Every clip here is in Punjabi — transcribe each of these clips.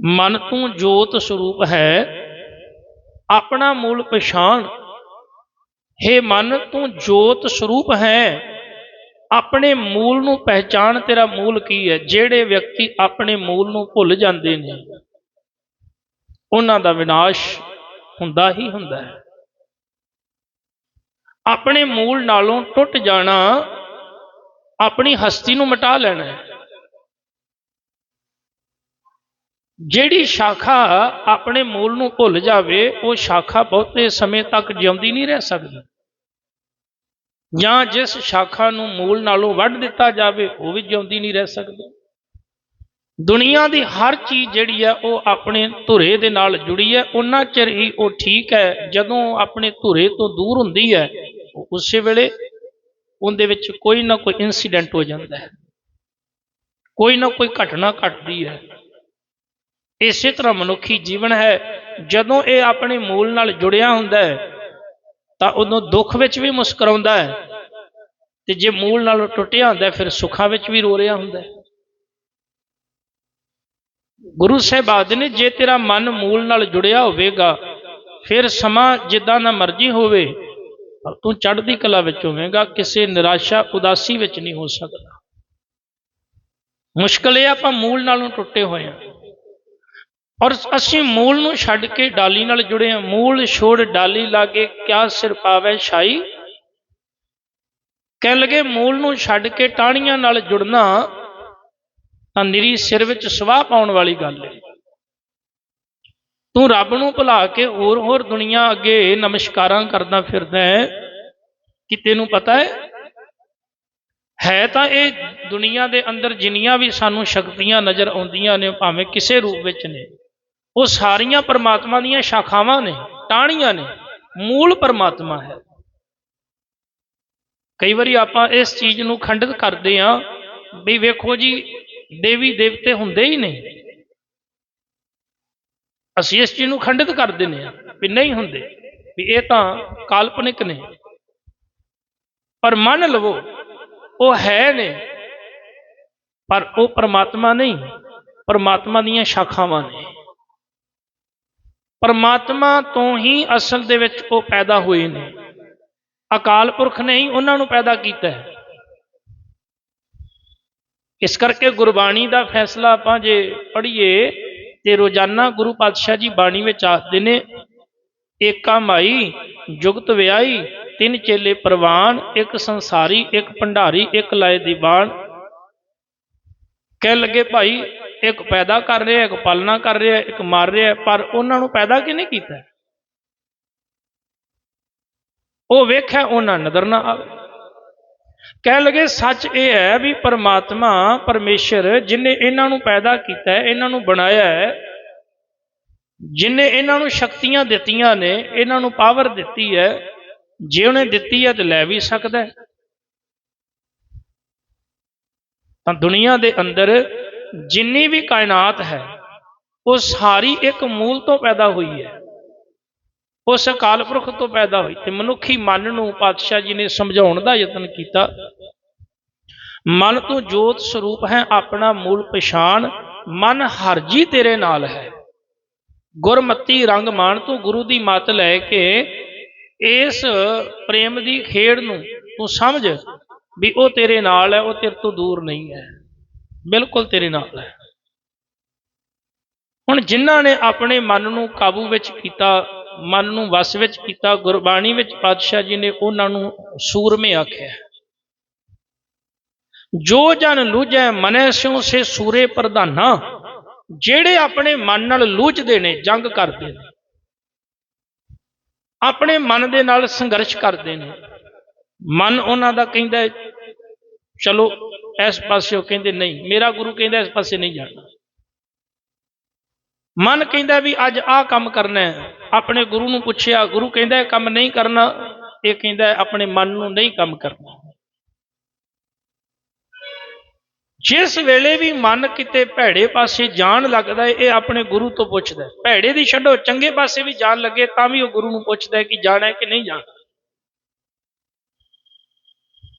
ਮਨ ਤੂੰ ਜੋਤ ਸਰੂਪ ਹੈ, ਆਪਣਾ ਮੂਲ ਪਛਾਣ। हे ਮਨ, ਤੂੰ ਜੋਤ ਸਰੂਪ ਹੈ, ਆਪਣੇ ਮੂਲ ਨੂੰ ਪਹਿਚਾਣ ਤੇਰਾ ਮੂਲ ਕੀ ਹੈ? ਜਿਹੜੇ ਵਿਅਕਤੀ ਆਪਣੇ ਮੂਲ ਨੂੰ ਭੁੱਲ ਜਾਂਦੇ ਨੇ, ਉਹਨਾਂ ਦਾ ਵਿਨਾਸ਼ ਹੁੰਦਾ ਹੀ ਹੁੰਦਾ ਹੈ। ਆਪਣੇ ਮੂਲ ਨਾਲੋਂ ਟੁੱਟ ਜਾਣਾ, ਆਪਣੀ ਹਸਤੀ ਨੂੰ ਮਿਟਾ ਲੈਣਾ ਹੈ। ਜਿਹੜੀ ਸ਼ਾਖਾ ਆਪਣੇ ਮੂਲ ਨੂੰ ਭੁੱਲ ਜਾਵੇ, ਉਹ ਸ਼ਾਖਾ ਬਹੁਤੇ ਸਮੇਂ ਤੱਕ ਜਿਉਂਦੀ ਨਹੀਂ ਰਹਿ ਸਕਦੀ। ਜਾਂ ਜਿਸ ਸ਼ਾਖਾ ਨੂੰ ਮੂਲ ਨਾਲੋਂ ਵੱਢ ਦਿੱਤਾ ਜਾਵੇ, ਉਹ ਵੀ ਜਿਉਂਦੀ ਨਹੀਂ ਰਹਿ ਸਕਦੀ। ਦੁਨੀਆ ਦੀ ਹਰ ਚੀਜ਼ ਜਿਹੜੀ ਹੈ, ਉਹ ਆਪਣੇ ਧੁਰੇ ਦੇ ਨਾਲ ਜੁੜੀ ਹੈ। ਉਹਨਾਂ ਚਿਰ ਹੀ ਉਹ ਠੀਕ ਹੈ। ਜਦੋਂ ਆਪਣੇ ਧੁਰੇ ਤੋਂ ਦੂਰ ਹੁੰਦੀ ਹੈ ਉਸੇ ਵੇਲੇ ਉਹਦੇ ਵਿੱਚ ਕੋਈ ਨਾ ਕੋਈ ਇਨਸੀਡੈਂਟ ਹੋ ਜਾਂਦਾ ਹੈ। ਕੋਈ ਨਾ ਕੋਈ ਘਟਨਾ ਘਟਦੀ ਹੈ। ਇਸੇ ਤਰ੍ਹਾਂ ਮਨੁੱਖੀ ਜੀਵਨ ਹੈ। ਜਦੋਂ ਇਹ ਆਪਣੇ ਮੂਲ ਨਾਲ ਜੁੜਿਆ ਹੁੰਦਾ ਹੈ, ਤਾਂ ਉਦੋਂ ਦੁੱਖ ਵਿੱਚ ਵੀ ਮੁਸਕਰਾਉਂਦਾ ਹੈ ਤੇ ਜੇ ਮੂਲ ਨਾਲ ਟੁੱਟਿਆ ਹੁੰਦਾ ਫਿਰ ਸੁੱਖਾਂ ਵਿੱਚ ਵੀ ਰੋ ਰਿਹਾ ਹੁੰਦਾ ਹੈ। ਗੁਰੂ ਸਾਹਿਬਾਦ ਨੇ, ਜੇ ਤੇਰਾ ਮਨ ਮੂਲ ਨਾਲ ਜੁੜਿਆ ਹੋਵੇਗਾ, ਫਿਰ ਸਮਾਂ ਜਿੱਦਾਂ ਦਾ ਮਰਜ਼ੀ ਹੋਵੇ, ਤੂੰ ਚੜ੍ਹਦੀ ਕਲਾ ਵਿੱਚ ਹੋਵੇਂਗਾ, ਕਿਸੇ ਨਿਰਾਸ਼ਾ, ਉਦਾਸੀ ਵਿੱਚ ਨਹੀਂ ਹੋ ਸਕਦਾ। ਮੁਸ਼ਕਲ ਇਹ ਆਪਾਂ ਮੂਲ ਨਾਲੋਂ ਟੁੱਟੇ ਹੋਏ ਹਾਂ। ਔਰ ਅਸੀਂ ਮੂਲ ਨੂੰ ਛੱਡ ਕੇ ਡਾਲੀ ਨਾਲ ਜੁੜੇ ਹਾਂ। ਮੂਲ ਛੋੜ ਡਾਲੀ ਲਾਗੇ ਕਿਆ ਸਿਰ ਪਾਵੇ ਛਾਈ? ਕਹਿਣ ਲੱਗੇ, ਮੂਲ ਨੂੰ ਛੱਡ ਕੇ ਟਾਹਣੀਆਂ ਨਾਲ ਜੁੜਨਾ ਤਾਂ ਨਿਰੀ ਸਿਰ ਵਿੱਚ ਸਵਾਹ ਪਾਉਣ ਵਾਲੀ ਗੱਲ ਹੈ। ਤੂੰ ਰੱਬ ਨੂੰ ਭੁਲਾ ਕੇ ਹੋਰ ਹੋਰ ਦੁਨੀਆ ਅੱਗੇ ਨਮਸਕਾਰਾਂ ਕਰਦਾ ਫਿਰਦਾ ਹੈ। ਕਿ ਤੈਨੂੰ ਪਤਾ ਹੈ? ਹੈ ਤਾਂ ਇਹ ਦੁਨੀਆ ਦੇ ਅੰਦਰ ਜਿੰਨੀਆਂ ਵੀ ਸਾਨੂੰ ਸ਼ਕਤੀਆਂ ਨਜ਼ਰ ਆਉਂਦੀਆਂ ਨੇ, ਭਾਵੇਂ ਕਿਸੇ ਰੂਪ ਵਿੱਚ ਨੇ। ਉਹ ਸਾਰੀਆਂ ਪਰਮਾਤਮਾ ਦੀਆਂ ਸ਼ਾਖਾਵਾਂ ਨੇ, ਟਾਹਣੀਆਂ ਨੇ, ਮੂਲ ਪਰਮਾਤਮਾ ਹੈ। ਕਈ ਵਾਰੀ ਆਪਾਂ ਇਸ ਚੀਜ਼ ਨੂੰ ਖੰਡਿਤ ਕਰਦੇ ਹਾਂ ਵੀ ਵੇਖੋ ਜੀ, ਦੇਵੀ ਦੇਵਤੇ ਹੁੰਦੇ ਹੀ ਨਹੀਂ ਅਸੀਂ ਇਸ ਚੀਜ਼ ਨੂੰ ਖੰਡਿਤ ਕਰ ਦਿੰਦੇ ਹਾਂ ਵੀ ਨਹੀਂ ਹੁੰਦੇ, ਵੀ ਇਹ ਤਾਂ ਕਾਲਪਨਿਕ ਨੇ। ਪਰ ਮੰਨ ਲਵੋ, ਉਹ ਹੈ ਨੇ, ਪਰ ਉਹ ਪਰਮਾਤਮਾ ਨਹੀਂ, ਪਰਮਾਤਮਾ ਦੀਆਂ ਸ਼ਾਖਾਵਾਂ ਨੇ। ਪਰਮਾਤਮਾ ਤੋਂ ਹੀ ਅਸਲ ਦੇ ਵਿੱਚ ਉਹ ਪੈਦਾ ਹੋਏ ਨੇ। ਅਕਾਲ ਪੁਰਖ ਨੇ ਹੀ ਉਹਨਾਂ ਨੂੰ ਪੈਦਾ ਕੀਤਾ ਹੈ। ਇਸ ਕਰਕੇ ਗੁਰਬਾਣੀ ਦਾ ਫੈਸਲਾ ਆਪਾਂ ਜੇ ਪੜ੍ਹੀਏ, ਤੇ ਰੋਜ਼ਾਨਾ ਗੁਰੂ ਪਾਤਸ਼ਾਹ ਜੀ ਬਾਣੀ ਵਿੱਚ ਆਖਦੇ ਨੇ, ਏਕਾ ਮਾਈ, ਜੁਗਤ ਵਿਆਹੀ, ਤਿੰਨ ਚੇਲੇ ਪ੍ਰਵਾਨ, ਇੱਕ ਸੰਸਾਰੀ, ਇੱਕ ਭੰਡਾਰੀ, ਇੱਕ ਲਾਏ ਦੀਵਾਨ ਕਹਿ ਲੱਗੇ, ਭਾਈ, ਇੱਕ ਪੈਦਾ ਕਰ ਰਿਹਾ, ਇੱਕ ਪਾਲਣਾ ਕਰ ਰਿਹਾ, ਇੱਕ ਮਾਰ ਰਿਹਾ, ਪਰ ਉਹਨਾਂ ਨੂੰ ਪੈਦਾ ਕਿਹਨੇ ਕੀਤਾ? ਉਹ ਵੇਖਿਆ ਉਹਨਾਂ ਨਜ਼ਰ ਨਾ ਆਵੇ ਕਹਿ ਲਗੇ, ਸੱਚ ਇਹ ਹੈ ਵੀ ਪਰਮਾਤਮਾ ਪਰਮੇਸ਼ਰ ਜਿਨੇ ਇਹਨਾਂ ਨੂੰ ਪੈਦਾ ਕੀਤਾ ਹੈ, ਇਹਨਾਂ ਨੂੰ ਬਣਾਇਆ ਹੈ, ਜਿਨੇ ਇਹਨਾਂ ਨੂੰ ਸ਼ਕਤੀਆਂ ਦਿੱਤੀਆਂ ਨੇ, ਇਹਨਾਂ ਨੂੰ ਪਾਵਰ ਦਿੱਤੀ ਹੈ, ਜੇ ਉਹਨੇ ਦਿੱਤੀ ਹੈ ਤੇ ਲੈ ਵੀ ਸਕਦਾ ਹੈ। ਤਾਂ ਦੁਨੀਆ ਦੇ ਅੰਦਰ ਜਿੰਨੀ ਵੀ ਕਾਇਨਾਤ ਹੈ, ਉਹ ਸਾਰੀ ਇੱਕ ਮੂਲ ਤੋਂ ਪੈਦਾ ਹੋਈ ਹੈ। ਉਸ ਅਕਾਲ ਪੁਰਖ ਤੋਂ ਪੈਦਾ ਹੋਈ ਤੇ ਮਨੁੱਖੀ ਮਨ ਨੂੰ ਪਾਤਸ਼ਾਹ ਜੀ ਨੇ ਸਮਝਾਉਣ ਦਾ ਯਤਨ ਕੀਤਾ। ਮਨ ਤੋਂ ਜੋਤ ਸਰੂਪ ਹੈ, ਆਪਣਾ ਮੂਲ ਪਛਾਣ, ਮਨ ਹਰਜੀ ਤੇਰੇ ਨਾਲ ਹੈ। ਗੁਰਮਤੀ ਰੰਗ ਮਾਣ ਤੂੰ ਗੁਰੂ ਦੀ ਮੱਤ ਲੈ ਕੇ ਇਸ ਪ੍ਰੇਮ ਦੀ ਖੇਡ ਨੂੰ ਤੂੰ ਸਮਝ। ਵੀ ਉਹ ਤੇਰੇ ਨਾਲ ਹੈ, ਉਹ ਤੇਰੇ ਤੋਂ ਦੂਰ ਨਹੀਂ ਹੈ। ਬਿਲਕੁਲ ਤੇਰੇ ਨਾਲ ਹੈ। ਹੁਣ ਜਿਨ੍ਹਾਂ ਨੇ ਆਪਣੇ ਮਨ ਨੂੰ ਕਾਬੂ ਵਿੱਚ ਕੀਤਾ, ਮਨ ਨੂੰ ਵਸ ਵਿੱਚ ਕੀਤਾ, ਗੁਰਬਾਣੀ ਵਿੱਚ ਪਾਤਸ਼ਾਹ ਜੀ ਨੇ ਉਹਨਾਂ ਨੂੰ ਸੂਰਮੇ ਆਖਿਆ। ਜੋ ਜਨ ਲੂਝੈ ਮਨੈ ਸਿਉ ਸੇ ਸੂਰੇ ਪ੍ਰਧਾਨਾ। ਜਿਹੜੇ ਆਪਣੇ ਮਨ ਨਾਲ ਲੂਝਦੇ ਨੇ, ਜੰਗ ਕਰਦੇ ਨੇ। ਆਪਣੇ ਮਨ ਦੇ ਨਾਲ ਸੰਘਰਸ਼ ਕਰਦੇ ਨੇ। ਮਨ ਉਹਨਾਂ ਦਾ ਕਹਿੰਦਾ ਚਲੋ, ਇਸ ਪਾਸੇ ਉਹ ਕਹਿੰਦੇ ਨਹੀਂ, ਮੇਰਾ ਗੁਰੂ ਕਹਿੰਦਾ ਇਸ ਪਾਸੇ ਨਹੀਂ ਜਾਣਾ। ਮਨ ਕਹਿੰਦਾ ਵੀ ਅੱਜ ਆਹ ਕੰਮ ਕਰਨਾ ਹੈ। ਆਪਣੇ ਗੁਰੂ ਨੂੰ ਪੁੱਛਿਆ, ਗੁਰੂ ਕਹਿੰਦਾ ਇਹ ਕੰਮ ਨਹੀਂ ਕਰਨਾ, ਇਹ ਕਹਿੰਦਾ ਆਪਣੇ ਮਨ ਨੂੰ ਨਹੀਂ ਕੰਮ ਕਰਨਾ। ਜਿਸ ਵੇਲੇ ਵੀ ਮਨ ਕਿਤੇ ਭੈੜੇ ਪਾਸੇ ਜਾਣ ਲੱਗਦਾ ਹੈ, ਇਹ ਆਪਣੇ ਗੁਰੂ ਤੋਂ ਪੁੱਛਦਾ ਹੈ। ਭੈੜੇ ਦੀ ਛੱਡੋ, ਚੰਗੇ ਪਾਸੇ ਵੀ ਜਾਣ ਲੱਗੇ, ਤਾਂ ਵੀ ਉਹ ਗੁਰੂ ਨੂੰ ਪੁੱਛਦਾ ਹੈ ਕਿ ਜਾਣਾ ਹੈ ਕਿ ਨਹੀਂ ਜਾਣਾ।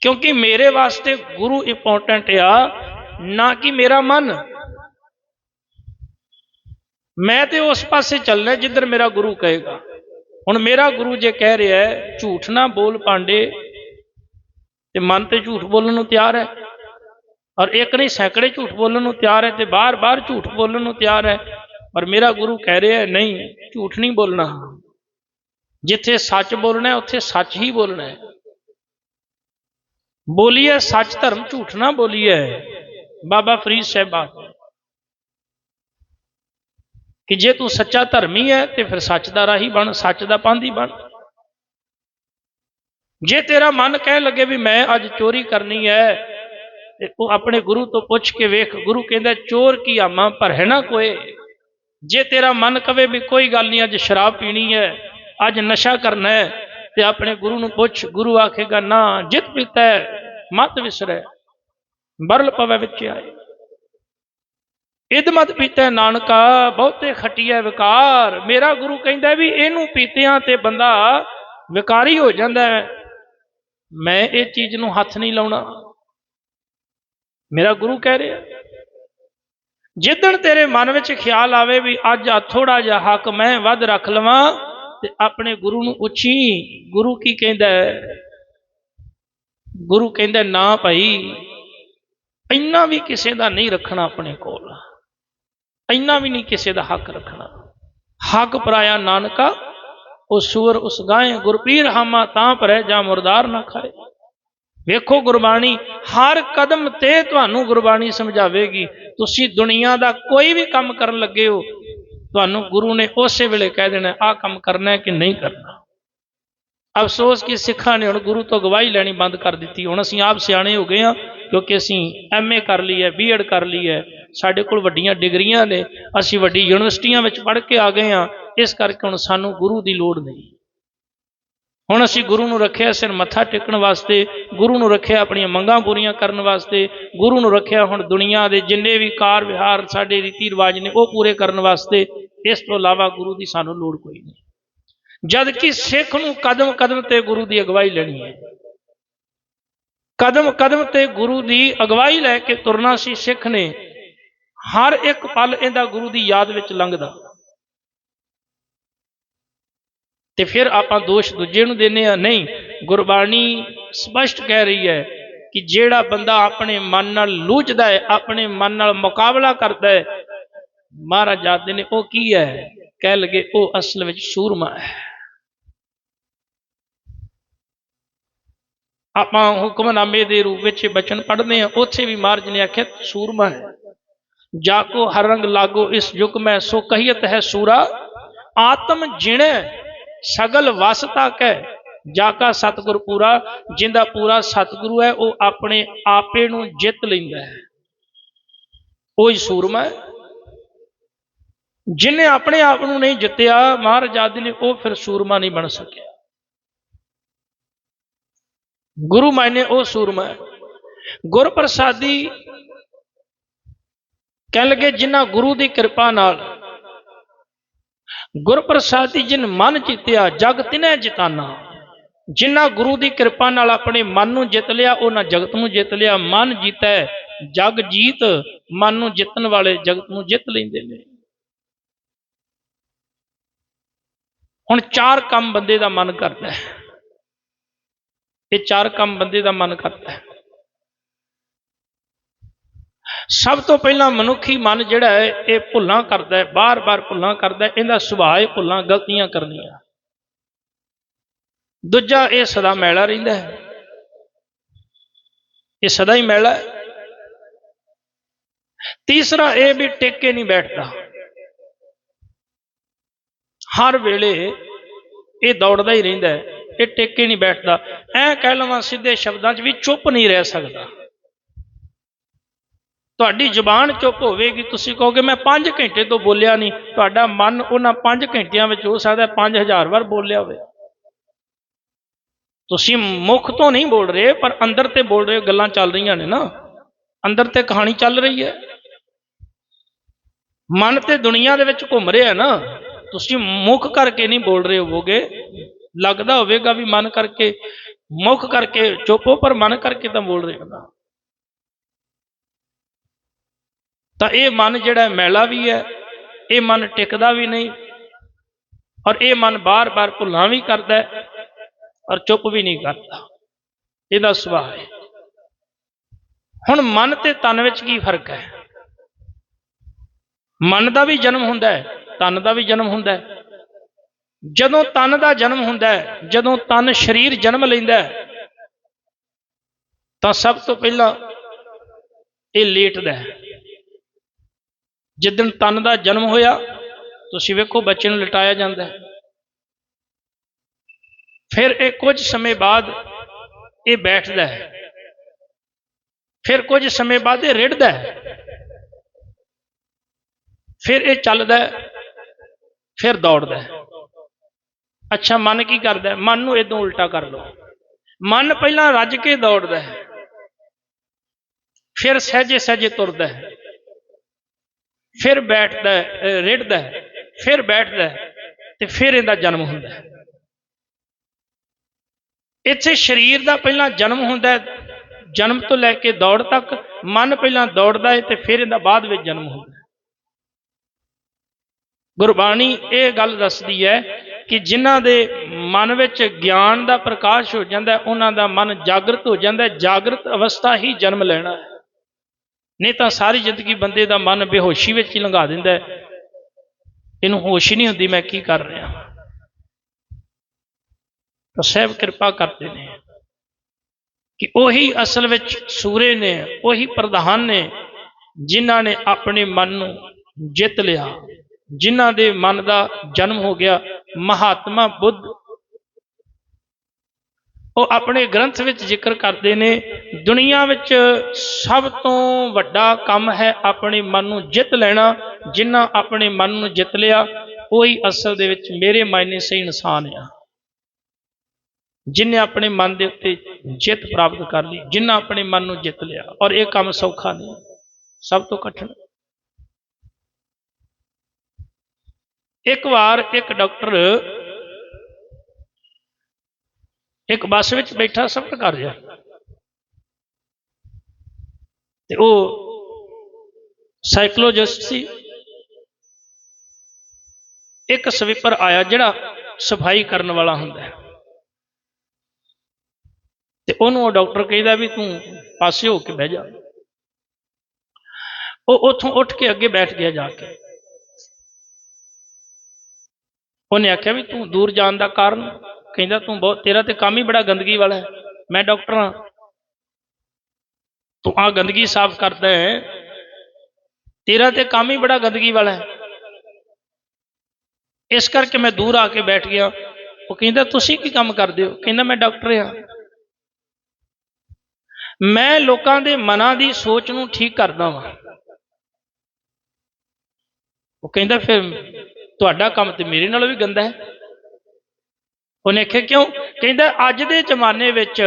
ਕਿਉਂਕਿ ਮੇਰੇ ਵਾਸਤੇ ਗੁਰੂ ਇੰਪੋਰਟੈਂਟ ਆ, ਨਾ ਕਿ ਮੇਰਾ ਮਨ। ਮੈਂ ਤੇ ਉਸ ਪਾਸੇ ਚੱਲਣਾ ਜਿੱਧਰ ਮੇਰਾ ਗੁਰੂ ਕਹੇਗਾ। ਹੁਣ ਮੇਰਾ ਗੁਰੂ ਜੇ ਕਹਿ ਰਿਹਾ ਹੈ, ਝੂਠ ਨਾ ਬੋਲ ਪਾਂਡੇ। ਤੇ ਮਨ ਤੇ ਝੂਠ ਬੋਲਣ ਨੂੰ ਤਿਆਰ ਹੈ। ਔਰ ਇੱਕ ਨਹੀਂ, ਸੈਂਕੜੇ ਝੂਠ ਬੋਲਣ ਨੂੰ ਤਿਆਰ ਹੈ ਤੇ ਬਾਰ-ਬਾਰ ਝੂਠ ਬੋਲਣ ਨੂੰ ਤਿਆਰ ਹੈ। ਪਰ ਮੇਰਾ ਗੁਰੂ ਕਹਿ ਰਿਹਾ ਹੈ, ਨਹੀਂ, ਝੂਠ ਨਹੀਂ ਬੋਲਣਾ। ਜਿੱਥੇ ਸੱਚ ਬੋਲਣਾ ਹੈ, ਉੱਥੇ ਸੱਚ ਹੀ ਬੋਲਣਾ ਹੈ। ਬੋਲੀਏ, ਸੱਚ ਧਰਮ ਝੂਠ ਨਾ ਬੋਲੀਏ। ਬਾਬਾ ਫਰੀਦ ਸਾਹਿਬ ਕਿ ਜੇ ਤੂੰ ਸੱਚਾ ਧਰਮੀ ਹੈ ਤੇ ਫਿਰ ਸੱਚ ਦਾ ਰਾਹੀ ਬਣ, ਸੱਚ ਦਾ ਪਾਂਧੀ ਬਣ। ਜੇ ਤੇਰਾ ਮਨ ਕਹਿ ਲੱਗੇ ਵੀ ਮੈਂ ਅੱਜ ਚੋਰੀ ਕਰਨੀ ਹੈ ਤੇ ਉਹ ਆਪਣੇ ਗੁਰੂ ਤੋਂ ਪੁੱਛ ਕੇ ਵੇਖ, ਗੁਰੂ ਕਹਿੰਦਾ, ਚੋਰ ਕੀ ਆਮਾ, ਪਰ ਹੈ ਨਾ ਕੋਈ? ਜੇ ਤੇਰਾ ਮਨ ਕਵੇ ਵੀ ਕੋਈ ਗੱਲ ਨਹੀਂ ਅੱਜ ਸ਼ਰਾਬ ਪੀਣੀ ਹੈ ਅੱਜ ਨਸ਼ਾ ਕਰਨਾ ਹੈ ਤੇ ਆਪਣੇ ਗੁਰੂ ਨੂੰ ਪੁੱਛ, ਗੁਰੂ ਆਖੇਗਾ, ਨਾ, ਜਿਤ ਪੀਤਾ ਹੈ ਮਤ ਵਿਸਰੈ, ਬਰਲ ਪਵੇ ਵਿੱਚ ਆਏ। ਇਦ ਮਤ ਪੀਤਾ ਨਾਨਕਾ, ਬਹੁਤੇ ਖਟੀਐ ਵਿਕਾਰ। ਮੇਰਾ ਗੁਰੂ ਕਹਿੰਦਾ ਵੀ ਇਹਨੂੰ ਪੀਤਿਆਂ ਤੇ ਬੰਦਾ ਵਿਕਾਰੀ ਹੋ ਜਾਂਦਾ ਹੈ। ਮੈਂ ਇਹ ਚੀਜ਼ ਨੂੰ ਹੱਥ ਨਹੀਂ ਲਾਉਣਾ। ਮੇਰਾ ਗੁਰੂ ਕਹਿ ਰਿਹਾ, ਜਿੱਦਣ ਤੇਰੇ ਮਨ ਵਿੱਚ ਖਿਆਲ ਆਵੇ ਵੀ ਅੱਜ ਆ ਥੋੜਾ ਜਿਹਾ ਹੱਕ ਮੈਂ ਵੱਧ ਰੱਖ ਲਵਾਂ ਤੇ ਆਪਣੇ ਗੁਰੂ ਨੂੰ ਉੱਚੀ ਗੁਰੂ ਕੀ ਕਹਿੰਦਾ ਹੈ? ਗੁਰੂ ਕਹਿੰਦਾ, ਨਾ ਭਾਈ, ਇੰਨਾ ਵੀ ਕਿਸੇ ਦਾ ਨਹੀਂ ਰੱਖਣਾ ਆਪਣੇ ਕੋਲ। ਇੰਨਾ ਵੀ ਨਹੀਂ ਕਿਸੇ ਦਾ ਹੱਕ ਰੱਖਣਾ। ਹੱਕ ਪਰਾਇਆ ਨਾਨਕਾ, ਉਹ ਸੂਰ ਉਸ ਗਾਏ, ਗੁਰਪੀਰ ਹਾਮਾ ਤਾਂ ਭਰੇ, ਜਾਂ ਮੁਰਦਾਰ ਨਾ ਖਾਏ। ਵੇਖੋ ਗੁਰਬਾਣੀ, ਹਰ ਕਦਮ ਤੇ ਤੁਹਾਨੂੰ ਗੁਰਬਾਣੀ ਸਮਝਾਵੇਗੀ। ਤੁਸੀਂ ਦੁਨੀਆ ਦਾ ਕੋਈ ਵੀ ਕੰਮ ਕਰਨ ਲੱਗੇ ਹੋ, ਤੁਹਾਨੂੰ ਗੁਰੂ ਨੇ ਉਸੇ ਵੇਲੇ ਕਹਿ ਦੇਣਾ, ਆਹ ਕੰਮ ਕਰਨਾ ਹੈ ਕਿ ਨਹੀਂ ਕਰਨਾ। ਅਫਸੋਸ ਕਿ ਸਿੱਖਾਂ ਨੇ ਹੁਣ ਗੁਰੂ ਤੋਂ ਗਵਾਹੀ ਲੈਣੀ ਬੰਦ ਕਰ ਦਿੱਤੀ। ਹੁਣ ਅਸੀਂ ਆਪ ਸਿਆਣੇ ਹੋ ਗਏ ਹਾਂ, ਕਿਉਂਕਿ ਅਸੀਂ ਐਮਏ ਕਰ ਲਈ ਹੈ ਬੀਐਡ ਕਰ ਲਈ ਹੈ। ਸਾਡੇ ਕੋਲ ਵੱਡੀਆਂ ਡਿਗਰੀਆਂ ਨੇ, ਅਸੀਂ ਵੱਡੀ ਯੂਨੀਵਰਸਿਟੀਆਂ ਵਿੱਚ ਪੜ੍ਹ ਕੇ ਆ ਗਏ ਹਾਂ। ਇਸ ਕਰਕੇ ਹੁਣ ਸਾਨੂੰ ਗੁਰੂ ਦੀ ਲੋੜ ਨਹੀਂ। ਹੁਣ ਅਸੀਂ ਗੁਰੂ ਨੂੰ ਰੱਖਿਆ ਸਿਰ ਮੱਥਾ ਟੇਕਣ ਵਾਸਤੇ, ਗੁਰੂ ਨੂੰ ਰੱਖਿਆ ਆਪਣੀਆਂ ਮੰਗਾਂ ਪੂਰੀਆਂ ਕਰਨ ਵਾਸਤੇ, ਗੁਰੂ ਨੂੰ ਰੱਖਿਆ ਹੁਣ ਦੁਨੀਆ ਦੇ ਜਿੰਨੇ ਵੀ ਕਾਰ ਵਿਹਾਰ ਸਾਡੇ ਰੀਤੀ ਰਿਵਾਜ ਨੇ, ਉਹ ਪੂਰੇ ਕਰਨ ਵਾਸਤੇ। ਇਸ ਤੋਂ ਇਲਾਵਾ ਗੁਰੂ ਦੀ ਸਾਨੂੰ ਲੋੜ ਕੋਈ ਨਹੀਂ। ਜਦ ਕਿ ਸਿੱਖ ਨੂੰ ਕਦਮ ਕਦਮ ਤੇ ਗੁਰੂ ਦੀ ਅਗਵਾਈ ਲੈਣੀ ਹੈ। ਕਦਮ ਕਦਮ ਤੇ ਗੁਰੂ ਦੀ ਅਗਵਾਈ ਲੈ ਕੇ ਤੁਰਨਾ ਸੀ ਸਿੱਖ ਨੇ। ਹਰ ਇੱਕ ਪਲ ਇਹਦਾ ਗੁਰੂ ਦੀ ਯਾਦ ਵਿੱਚ ਲੰਘਦਾ। ਤੇ ਫਿਰ ਆਪਾਂ ਦੋਸ਼ ਦੂਜੇ ਨੂੰ ਦਿੰਨੇ ਆ, ਨਹੀਂ, ਗੁਰਬਾਣੀ ਸਪਸ਼ਟ ਕਹਿ ਰਹੀ ਹੈ ਕਿ ਜਿਹੜਾ ਬੰਦਾ ਆਪਣੇ ਮਨ ਨਾਲ ਲੂਝਦਾ ਹੈ, ਆਪਣੇ ਮਨ ਨਾਲ ਮੁਕਾਬਲਾ ਕਰਦਾ ਹੈ, ਮਹਾਰਾਜ ਜਾਦੇ ਨੇ, ਉਹ ਕੀ ਹੈ? ਕਹਿ ਲਗੇ, ਉਹ ਅਸਲ ਵਿੱਚ ਸੂਰਮਾ ਹੈ। ਆਪਾਂ ਹੁਕਮਨਾਮੇ ਦੇ ਰੂਪ ਵਿੱਚ ਬਚਨ ਪੜ੍ਹਦੇ ਆ ਉੱਥੇ ਵੀ ਮਹਾਰਾਜ ਨੇ ਆਖਿਆ, ਸੂਰਮਾ ਹੈ। ਜਾ ਕੋ ਹਰ ਰੰਗ ਲਾਗੋ ਇਸ ਯੁਗ ਮੈਂ, ਸੋ ਕਹੀਤ ਹੈ ਸੂਰਾ, ਆਤਮ ਜਿਣੈ, ਸਗਲ ਵਸ ਤੱਕ ਹੈ ਜਾ ਕਾ ਸਤਿਗੁਰ ਪੂਰਾ, ਜਿੰਦਾ ਪੂਰਾ ਸਤਿਗੁਰੂ ਹੈ, ਉਹ ਆਪਣੇ ਆਪੇ ਨੂੰ ਜਿੱਤ ਲੈਂਦਾ ਹੈ। ਉਹ ਹੀ ਸੂਰਮਾ ਹੈ। ਜਿਨੇ ਆਪਣੇ ਆਪ ਨੂੰ ਨਹੀਂ ਜਿੱਤਿਆ, ਮਹਾਰਾਜ ਆਦਿ ਨੇ ਉਹ ਫਿਰ ਸੂਰਮਾ ਨਹੀਂ ਬਣ ਸਕਿਆ। ਗੁਰੂ ਮਾਇਨੇ ਉਹ ਸੂਰਮਾ ਹੈ। ਗੁਰ ਪ੍ਰਸਾਦੀ ਕਹਿ ਲਗੇ, ਜਿਨ੍ਹਾਂ ਗੁਰੂ ਦੀ ਕਿਰਪਾ ਨਾਲ ਗੁਰ ਪ੍ਰਸਾਦੀ ਜਿਨ ਮਨ ਜਿੱਤਿਆ ਜਗ ਤਿਨੈ ਜਿਤਾਨਾ। ਜਿਨ੍ਹਾਂ ਗੁਰੂ ਦੀ ਕਿਰਪਾ ਨਾਲ ਆਪਣੇ ਮਨ ਨੂੰ ਜਿੱਤ ਲਿਆ, ਉਹਨਾਂ ਜਗਤ ਨੂੰ ਜਿੱਤ ਲਿਆ। ਮਨ ਜੀਤੈ, ਜਗ ਜੀਤ, ਮਨ ਨੂੰ ਜਿੱਤਣ ਵਾਲੇ ਜਗਤ ਨੂੰ ਜਿੱਤ ਲੈਂਦੇ ਨੇ। ਹੁਣ ਚਾਰ ਕੰਮ ਬੰਦੇ ਦਾ ਮਨ ਕਰਦਾ ਹੈ। ਇਹ ਚਾਰ ਕੰਮ ਬੰਦੇ ਦਾ ਮਨ ਕਰਦਾ ਹੈ। ਸਭ ਤੋਂ ਪਹਿਲਾਂ ਮਨੁੱਖੀ ਮਨ ਜਿਹੜਾ ਹੈ, ਇਹ ਭੁੱਲਾਂ ਕਰਦਾ ਹੈ, ਬਾਰ-ਬਾਰ ਭੁੱਲਾਂ ਕਰਦਾ ਹੈ, ਇਹਦਾ ਸੁਭਾਅ ਹੈ ਭੁੱਲਾਂ, ਗਲਤੀਆਂ ਕਰਨੀਆਂ। ਦੂਜਾ, ਇਹ ਸਦਾ ਮੈਲਾ ਰਹਿੰਦਾ ਹੈ। ਇਹ ਸਦਾ ਹੀ ਮੈਲਾ ਹੈ। ਤੀਸਰਾ, ਇਹ ਵੀ ਟਿਕ ਕੇ ਨਹੀਂ ਬੈਠਦਾ। ਹਰ ਵੇਲੇ ਇਹ ਦੌੜਦਾ ਹੀ ਰਹਿੰਦਾ ਹੈ। ਇਹ ਟੇਕੇ ਨਹੀਂ ਬੈਠਦਾ। ਐ ਕਹਿ ਲਵਾਂ ਸਿੱਧੇ ਸ਼ਬਦਾਂ 'ਚ ਵੀ ਚੁੱਪ ਨਹੀਂ ਰਹਿ ਸਕਦਾ। ਤੁਹਾਡੀ ਜ਼ੁਬਾਨ ਚੁੱਪ ਹੋਵੇਗੀ, ਤੁਸੀਂ ਕਹੋਗੇ, ਮੈਂ 5 ਘੰਟੇ ਤੋਂ ਬੋਲਿਆ ਨਹੀਂ। ਤੁਹਾਡਾ ਮਨ ਉਹਨਾਂ 5 ਘੰਟਿਆਂ ਵਿੱਚ ਹੋ ਸਕਦਾ 5000 ਵਾਰ ਬੋਲਿਆ ਹੋਵੇ। ਤੁਸੀਂ ਮੁਖ ਤੋਂ ਨਹੀਂ ਬੋਲ ਰਹੇ, ਪਰ ਅੰਦਰ ਤੇ ਬੋਲ ਰਹੇ ਹੋ, ਗੱਲਾਂ ਚੱਲ ਰਹੀਆਂ ਨੇ ਨਾ। ਅੰਦਰ ਤੇ ਕਹਾਣੀ ਚੱਲ ਰਹੀ ਹੈ। ਮਨ ਤੇ ਦੁਨੀਆ ਦੇ ਵਿੱਚ ਘੁੰਮ ਰਿਹਾ ਨਾ, ਤੁਸੀਂ ਮੁਖ ਕਰਕੇ ਨਹੀਂ ਬੋਲ ਰਹੇ ਹੋਵੋਗੇ। ਲੱਗਦਾ ਹੋਵੇਗਾ ਵੀ ਮਨ ਕਰਕੇ, ਮੁਖ ਕਰਕੇ, ਚੁੱਪੋ ਪਰ ਮਨ ਕਰਕੇ ਤਾਂ ਬੋਲ ਰਹੇ ਨਾ। ਤਾਂ ਇਹ ਮਨ ਜਿਹੜਾ ਮੈਲਾ ਵੀ ਹੈ, ਇਹ ਮਨ ਟਿਕਦਾ ਵੀ ਨਹੀਂ, ਔਰ ਇਹ ਮਨ ਬਾਰ-ਬਾਰ ਭੁੱਲਾਂ ਵੀ ਕਰਦਾ ਔਰ ਚੁੱਪ ਵੀ ਨਹੀਂ ਕਰਦਾ। ਇਹਦਾ ਸੁਭਾਅ ਹੈ। ਹੁਣ ਮਨ ਤੇ ਤਨ ਵਿੱਚ ਕੀ ਫ਼ਰਕ ਹੈ? ਮਨ ਦਾ ਵੀ ਜਨਮ ਹੁੰਦਾ ਹੈ, ਤਨ ਦਾ ਵੀ ਜਨਮ ਹੁੰਦਾ ਹੈ। ਜਦੋਂ ਤਨ ਦਾ ਜਨਮ ਹੁੰਦਾ ਹੈ, ਜਦੋਂ ਤਨ ਸਰੀਰ ਜਨਮ ਲੈਂਦਾ ਹੈ, ਤਾਂ ਸਭ ਤੋਂ ਪਹਿਲਾਂ ਇਹ ਲੇਟਦਾ ਹੈ। ਜਿੱਦਣ ਤਨ ਦਾ ਜਨਮ ਹੋਇਆ, ਤੁਸੀਂ ਵੇਖੋ ਬੱਚੇ ਨੂੰ ਲਟਾਇਆ ਜਾਂਦਾ ਹੈ। ਫਿਰ ਇਹ ਕੁਝ ਸਮੇਂ ਬਾਅਦ ਇਹ ਬੈਠਦਾ ਹੈ। ਫਿਰ ਕੁਝ ਸਮੇਂ ਬਾਅਦ ਇਹ ਰਿੜਦਾ ਹੈ। ਫਿਰ ਇਹ ਚੱਲਦਾ ਹੈ, ਫਿਰ ਦੌੜਦਾ ਹੈ। ਅੱਛਾ, ਮਨ ਕੀ ਕਰਦਾ ਮਨ ਨੂੰ ਇਦੋਂ ਉਲਟਾ ਕਰ ਲਓ। ਮਨ ਪਹਿਲਾਂ ਰੱਜ ਕੇ ਦੌੜਦਾ ਹੈ। ਫਿਰ ਸਹਜੇ ਸਹਜੇ ਤੁਰਦਾ ਹੈ। ਫਿਰ ਬੈਠਦਾ ਹੈ ਰਿੜਦਾ ਹੈ, ਫਿਰ ਬੈਠਦਾ ਹੈ ਤੇ ਫਿਰ ਇਹਦਾ ਜਨਮ ਹੁੰਦਾ ਹੈ। ਇੱਥੇ ਸਰੀਰ ਦਾ ਪਹਿਲਾਂ ਜਨਮ ਹੁੰਦਾ ਹੈ, ਜਨਮ ਤੋਂ ਲੈ ਕੇ ਦੌੜ ਤੱਕ ਮਨ ਪਹਿਲਾਂ ਦੌੜਦਾ ਹੈ ਤੇ ਫਿਰ ਇਹਦਾ ਬਾਅਦ ਵਿੱਚ ਜਨਮ ਹੁੰਦਾ ਗੁਰਬਾਣੀ ਇਹ ਗੱਲ ਦੱਸਦੀ ਹੈ ਕਿ ਜਿਨ੍ਹਾਂ ਦੇ ਮਨ ਵਿੱਚ ਗਿਆਨ ਦਾ ਪ੍ਰਕਾਸ਼ ਹੋ ਜਾਂਦਾ ਉਹਨਾਂ ਦਾ ਮਨ ਜਾਗਰਤ ਹੋ ਜਾਂਦਾ ਜਾਗਰਤ ਅਵਸਥਾ ਹੀ ਜਨਮ ਲੈਣਾ ਹੈ। ਨਹੀਂ ਤਾਂ ਸਾਰੀ ਜ਼ਿੰਦਗੀ ਬੰਦੇ ਦਾ ਮਨ ਬੇਹੋਸ਼ੀ ਵਿੱਚ ਹੀ ਲੰਘਾ ਦਿੰਦਾ ਇਹਨੂੰ ਹੋਸ਼ ਹੀ ਨਹੀਂ ਹੁੰਦੀ, ਮੈਂ ਕੀ ਕਰ ਰਿਹਾ ਤਾਂ ਸਹਿਬ ਕਿਰਪਾ ਕਰਦੇ ਨੇ ਕਿ ਉਹੀ ਅਸਲ ਵਿੱਚ ਸੂਰੇ ਨੇ, ਉਹੀ ਪ੍ਰਧਾਨ ਨੇ, ਜਿਨ੍ਹਾਂ ਨੇ ਆਪਣੇ ਮਨ ਨੂੰ ਜਿੱਤ ਲਿਆ, ਜਿਨ੍ਹਾਂ ਦੇ ਮਨ ਦਾ ਜਨਮ ਹੋ ਗਿਆ ਮਹਾਤਮਾ ਬੁੱਧ। ਉਹ ਆਪਣੇ ਗ੍ਰੰਥ ਵਿੱਚ ਜ਼ਿਕਰ ਕਰਦੇ ਨੇ, ਦੁਨੀਆ ਵਿੱਚ ਸਭ ਤੋਂ ਵੱਡਾ ਕੰਮ ਹੈ ਆਪਣੇ ਮਨ ਨੂੰ ਜਿੱਤ ਲੈਣਾ ਜਿਨ੍ਹਾਂ ਆਪਣੇ ਮਨ ਨੂੰ ਜਿੱਤ ਲਿਆ, ਉਹੀ ਅਸਲ ਦੇ ਵਿੱਚ ਮੇਰੇ ਮਾਇਨੇ ਸਹੀ ਇਨਸਾਨ ਆ। ਜਿਨੇ ਆਪਣੇ ਮਨ ਦੇ ਉੱਤੇ ਜਿੱਤ ਪ੍ਰਾਪਤ ਕਰ ਲਈ ਜਿਨ੍ਹਾਂ ਆਪਣੇ ਮਨ ਨੂੰ ਜਿੱਤ ਲਿਆ, ਔਰ ਇਹ ਕੰਮ ਸੌਖਾ ਨਹੀਂ, ਸਭ ਤੋਂ ਕਠਿਨ। ਇੱਕ ਵਾਰ ਇੱਕ ਡਾਕਟਰ ਇੱਕ ਬੱਸ ਵਿੱਚ ਬੈਠਾ, ਸਫ਼ਰ ਕਰ ਰਿਹਾ। ਤੇ ਉਹ ਸਾਈਕੋਲੋਜਿਸਟ ਸੀ। ਇੱਕ ਸਵੀਪਰ ਆਇਆ ਜਿਹੜਾ ਸਫ਼ਾਈ ਕਰਨ ਵਾਲਾ ਹੁੰਦਾ ਹੈ। ਤੇ ਉਹਨੂੰ ਉਹ ਡਾਕਟਰ ਕਹਿੰਦਾ ਵੀ ਤੂੰ ਪਾਸੇ ਹੋ ਕੇ ਬਹਿ ਜਾ। ਉਹ ਉੱਥੋਂ ਉੱਠ ਕੇ ਅੱਗੇ ਬੈਠ ਗਿਆ ਜਾ ਕੇ। ਉਹਨੇ ਆਖਿਆ ਵੀ ਤੂੰ ਦੂਰ ਜਾਣ ਦਾ ਕਾਰਨ? ਕਹਿੰਦਾ, ਤੂੰ ਬਹੁਤ ਤੇਰਾ ਤੇ ਕੰਮ ਹੀ ਬੜਾ ਗੰਦਗੀ ਵਾਲਾ ਹੈ। ਮੈਂ ਡਾਕਟਰ ਹਾਂ। ਤੂੰ ਆ ਗੰਦਗੀ ਸਾਫ਼ ਕਰਦਾ ਹੈ। ਤੇਰਾ ਤੇ ਕੰਮ ਹੀ ਬੜਾ ਗੰਦਗੀ ਵਾਲਾ ਹੈ। ਇਸ ਕਰਕੇ ਮੈਂ ਦੂਰ ਆ ਕੇ ਬੈਠ ਗਿਆ। ਉਹ ਕਹਿੰਦਾ, ਤੁਸੀਂ ਕੀ ਕੰਮ ਕਰਦੇ ਹੋ? ਕਹਿੰਦਾ, ਮੈਂ ਡਾਕਟਰ ਹਾਂ। ਮੈਂ ਲੋਕਾਂ ਦੇ ਮਨਾਂ ਦੀ ਸੋਚ ਨੂੰ ਠੀਕ ਕਰਦਾ ਵਾਂ। ਉਹ ਕਹਿੰਦਾ, ਫਿਰ ਤੁਹਾਡਾ ਕੰਮ ਤੇ ਮੇਰੇ ਨਾਲੋਂ ਵੀ ਗੰਦਾ ਹੈ। ਉਹਨੇ ਆਖਿਆ, ਕਿਉਂ? ਕਹਿੰਦਾ, ਅੱਜ ਦੇ ਜ਼ਮਾਨੇ ਵਿੱਚ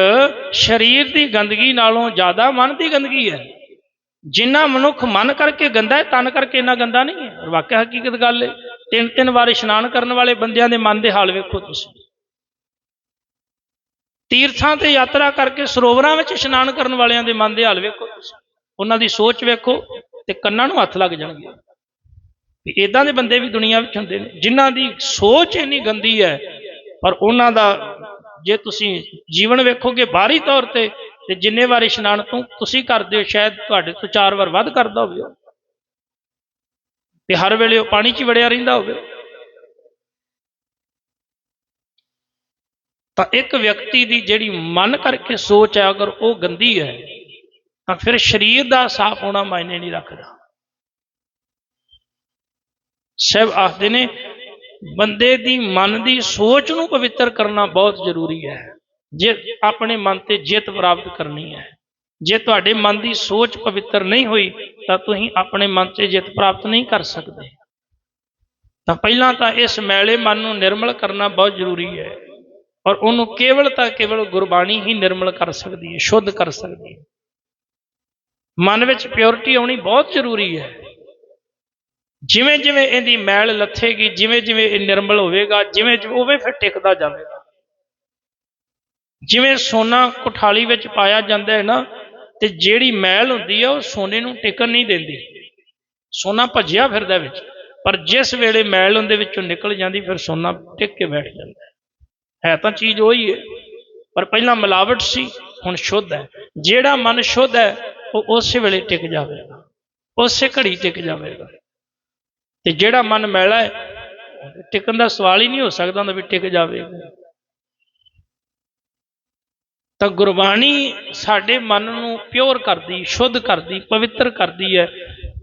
ਸਰੀਰ ਦੀ ਗੰਦਗੀ ਨਾਲੋਂ ਜ਼ਿਆਦਾ ਮਨ ਦੀ ਗੰਦਗੀ ਹੈ। ਜਿੰਨਾ ਮਨੁੱਖ ਮਨ ਕਰਕੇ ਗੰਦਾ ਹੈ, ਤਨ ਕਰਕੇ ਇੰਨਾ ਗੰਦਾ ਨਹੀਂ ਹੈ। ਵਾਕਿਆ ਹਕੀਕਤ ਗੱਲ ਹੈ, ਤਿੰਨ ਤਿੰਨ ਵਾਰ ਇਸ਼ਨਾਨ ਕਰਨ ਵਾਲੇ ਬੰਦਿਆਂ ਦੇ ਮਨ ਦੇ ਹਾਲ ਵੇਖੋ ਤੁਸੀਂ। ਤੀਰਥਾਂ ਤੇ ਯਾਤਰਾ ਕਰਕੇ ਸਰੋਵਰਾਂ ਵਿੱਚ ਇਸ਼ਨਾਨ ਕਰਨ ਵਾਲਿਆਂ ਦੇ ਮਨ ਦੇ ਹਾਲ ਵੇਖੋ ਤੁਸੀਂ। ਉਹਨਾਂ ਦੀ ਸੋਚ ਵੇਖੋ ਤੇ ਕੰਨਾਂ ਨੂੰ ਹੱਥ ਲੱਗ ਜਾਣਗੇ। ਵੀ ਇਦਾਂ ਦੇ ਬੰਦੇ ਵੀ ਦੁਨੀਆ ਵਿੱਚ ਹੁੰਦੇ ਨੇ, ਜਿਨ੍ਹਾਂ ਦੀ ਸੋਚ ਇੰਨੀ ਗੰਦੀ ਹੈ, ਪਰ ਉਹਨਾਂ ਦਾ ਜੇ ਤੁਸੀਂ ਜੀਵਨ ਵੇਖੋਗੇ ਬਾਹਰੀ ਤੌਰ ਤੇ ਤੇ ਜਿੰਨੇ ਵਾਰ ਇਸ਼ਨਾਨ ਤੋਂ ਤੁਸੀਂ ਕਰਦੇ ਹੋ, ਸ਼ਾਇਦ ਤੁਹਾਡੇ ਤੋਂ ਚਾਰ ਵਾਰ ਵੱਧ ਕਰਦਾ ਹੋਵੇ ਤੇ ਹਰ ਵੇਲੇ ਉਹ ਪਾਣੀ 'ਚ ਵੜਿਆ ਰਹਿੰਦਾ ਹੋਵੇ। ਤਾਂ ਇੱਕ ਵਿਅਕਤੀ ਦੀ ਜਿਹੜੀ ਮਨ ਕਰਕੇ ਸੋਚ ਹੈ, ਅਗਰ ਉਹ ਗੰਦੀ ਹੈ, ਤਾਂ ਫਿਰ ਸਰੀਰ ਦਾ ਸਾਫ਼ ਹੋਣਾ ਮਾਇਨੇ ਨਹੀਂ ਰੱਖਦਾ। ਸਭ ਆਖਦੇ ਨੇ, ਬੰਦੇ ਦੀ ਮਨ ਦੀ ਸੋਚ ਨੂੰ ਪਵਿੱਤਰ ਕਰਨਾ ਬਹੁਤ ਜ਼ਰੂਰੀ ਹੈ। ਜੇ ਆਪਣੇ ਮਨ ਤੇ ਜਿੱਤ ਪ੍ਰਾਪਤ ਕਰਨੀ ਹੈ। ਜੇ ਤੁਹਾਡੇ ਮਨ ਦੀ ਸੋਚ ਪਵਿੱਤਰ ਨਹੀਂ ਹੋਈ, ਤਾਂ ਤੁਸੀਂ ਆਪਣੇ ਮਨ ਤੇ ਜਿੱਤ ਪ੍ਰਾਪਤ ਨਹੀਂ ਕਰ ਸਕਦੇ। ਤਾਂ ਪਹਿਲਾਂ ਤਾਂ ਇਸ ਮੈਲੇ ਮਨ ਨੂੰ ਨਿਰਮਲ ਕਰਨਾ ਬਹੁਤ ਜ਼ਰੂਰੀ ਹੈ ਔਰ ਉਹਨੂੰ ਕੇਵਲ ਤਾਂ ਕੇਵਲ ਗੁਰਬਾਣੀ ਹੀ ਨਿਰਮਲ ਕਰ ਸਕਦੀ ਹੈ, ਸ਼ੁੱਧ ਕਰ ਸਕਦੀ ਹੈ। ਮਨ ਵਿੱਚ ਪਿਓਰਿਟੀ ਆਉਣੀ ਬਹੁਤ ਜ਼ਰੂਰੀ ਹੈ। ਜਿਵੇਂ ਜਿਵੇਂ ਇਹਦੀ ਮੈਲ ਲੱਥੇਗੀ, ਜਿਵੇਂ ਜਿਵੇਂ ਇਹ ਨਿਰਮਲ ਹੋਵੇਗਾ, ਜਿਵੇਂ ਜਿਵੇਂ ਉਵੇਂ ਫਿਰ ਟਿਕਦਾ ਜਾਵੇਗਾ। ਜਿਵੇਂ ਸੋਨਾ ਕੁਠਾਲੀ ਵਿੱਚ ਪਾਇਆ ਜਾਂਦਾ ਹੈ ਨਾ, ਤੇ ਜਿਹੜੀ ਮੈਲ ਹੁੰਦੀ ਹੈ ਉਹ ਸੋਨੇ ਨੂੰ ਟਿਕਣ ਨਹੀਂ ਦਿੰਦੀ। ਸੋਨਾ ਭੱਜਿਆ ਫਿਰਦਾ ਵਿੱਚ, ਪਰ ਜਿਸ ਵੇਲੇ ਮੈਲ ਉਹਦੇ ਵਿੱਚੋਂ ਨਿਕਲ ਜਾਂਦੀ, ਫਿਰ ਸੋਨਾ ਟਿਕ ਕੇ ਬੈਠ ਜਾਂਦਾ ਹੈ। ਹੈ ਤਾਂ ਚੀਜ਼ ਉਹੀ ਹੈ, ਪਰ ਪਹਿਲਾਂ ਮਿਲਾਵਟ ਸੀ, ਹੁਣ ਸ਼ੁੱਧ ਹੈ। ਜਿਹੜਾ ਮਨ ਸ਼ੁੱਧ ਹੈ, ਉਹ ਉਸੇ ਵੇਲੇ ਟਿਕ ਜਾਵੇਗਾ, ਉਸੇ ਘੜੀ ਟਿਕ ਜਾਵੇਗਾ। ਤੇ ਜਿਹੜਾ ਮਨ ਮੈਲਾ ਹੈ ਟਿਕਣ ਦਾ ਸਵਾਲ ਹੀ ਨਹੀਂ ਹੋ ਸਕਦਾ ਹੁੰਦਾ ਵੀ ਟਿਕ ਜਾਵੇਗਾ ਤਾਂ ਗੁਰਬਾਣੀ ਸਾਡੇ ਮਨ ਨੂੰ ਪਿਓਰ ਕਰਦੀ, ਸ਼ੁੱਧ ਕਰਦੀ, ਪਵਿੱਤਰ ਕਰਦੀ ਹੈ।